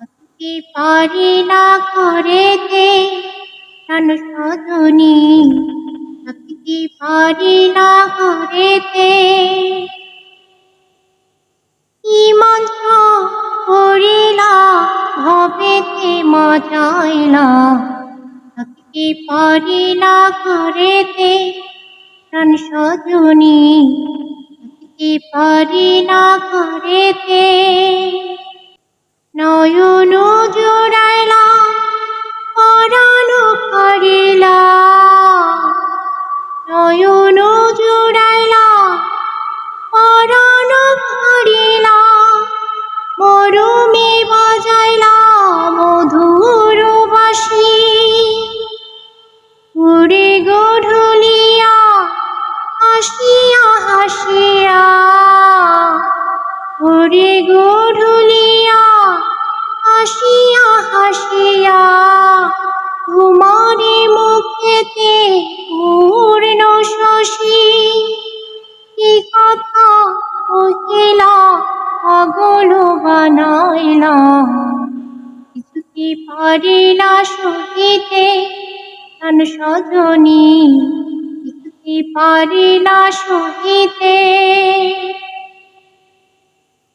হতে পারি না করেতে প্রাণ সজনী থাকতে পারি না করেতে কি মন্ত্র করিলা ভবেতে মজাইলা। থাকতে পারি না করেতে প্রাণ সজনী থাকতে পারি না করেতে নয়ন জোড়াইলা, পরাণ করিলা। নয়ন জোড়াইলা, পরাণ করিলা। মরমে বাজাইলা মধুর বাসি। উড়ে গঢলিয়া হাসিয়া হাসিয়া। উড়ে গঢলিয়া পাগল বানাইলা কিছুতে পারিলা সহিতে প্রাণ সজনী। কিছুতে পারিলা সহিতে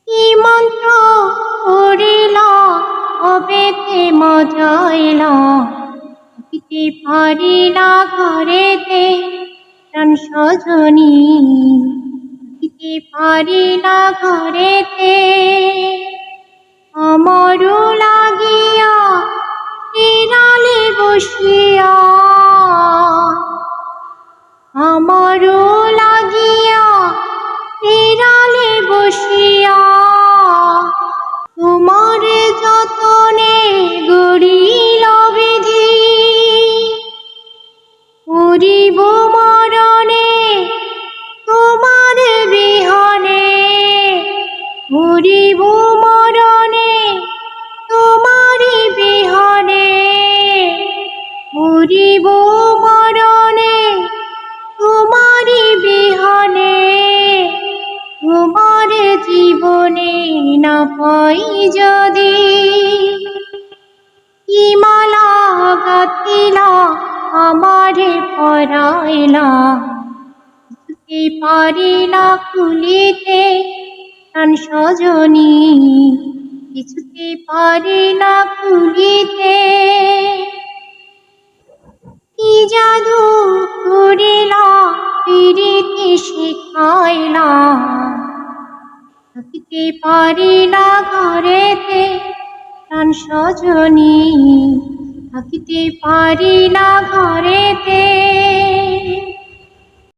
কি মন্ত্র করিলা হবেতে মজাইলা? থাকিতে পারিলা ঘরেতে, প্রাণ সজনী। থাকিতে পারিলা ঘরেতে আমার লাগিয়া বিড়ালে বসিয়া আমার লাগিয়া বিড়ালে বসিয়া মরিব মরণে তোমার বিহনে মরিব মরণে তোমার বিহনে তোমার জীবনে না পাই যদি। কি মালা গাতিলা আমারে পরাইলা পারিলা খুলিতে প্রাণ সজনী, কিছুতে পারিলা খুলিতে কি জাদু করিলা পিরিতি শিখাইলা থাকিতে পারিলা ঘরেতে প্রাণ সজনী থাকিতে পারিলা ঘরেতে।